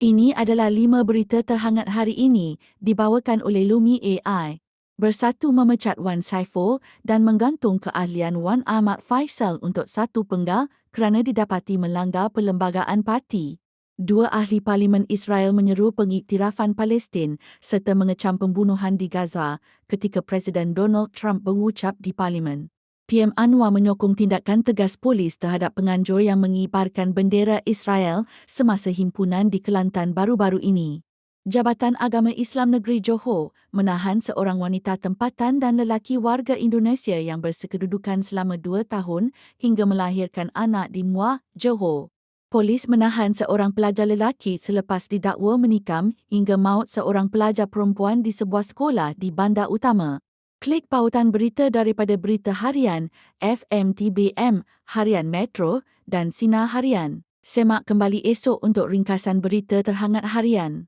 Ini adalah lima berita terhangat hari ini dibawakan oleh Lumi AI. Bersatu memecat Wan Saiful dan menggantung keahlian Wan Ahmad Faisal untuk satu penggal kerana didapati melanggar perlembagaan parti. Dua ahli parlimen Israel menyeru pengiktirafan Palestin serta mengecam pembunuhan di Gaza ketika Presiden Donald Trump berucap di parlimen. PM Anwar menyokong tindakan tegas polis terhadap penganjur yang mengibarkan bendera Israel semasa himpunan di Kelantan baru-baru ini. Jabatan Agama Islam Negeri Johor menahan seorang wanita tempatan dan lelaki warga Indonesia yang bersekedudukan selama dua tahun hingga melahirkan anak di Muar, Johor. Polis menahan seorang pelajar lelaki selepas didakwa menikam hingga maut seorang pelajar perempuan di sebuah sekolah di bandar utama. Klik pautan berita daripada Berita Harian, FMTBM, Harian Metro dan Sinar Harian. Semak kembali esok untuk ringkasan berita terhangat harian.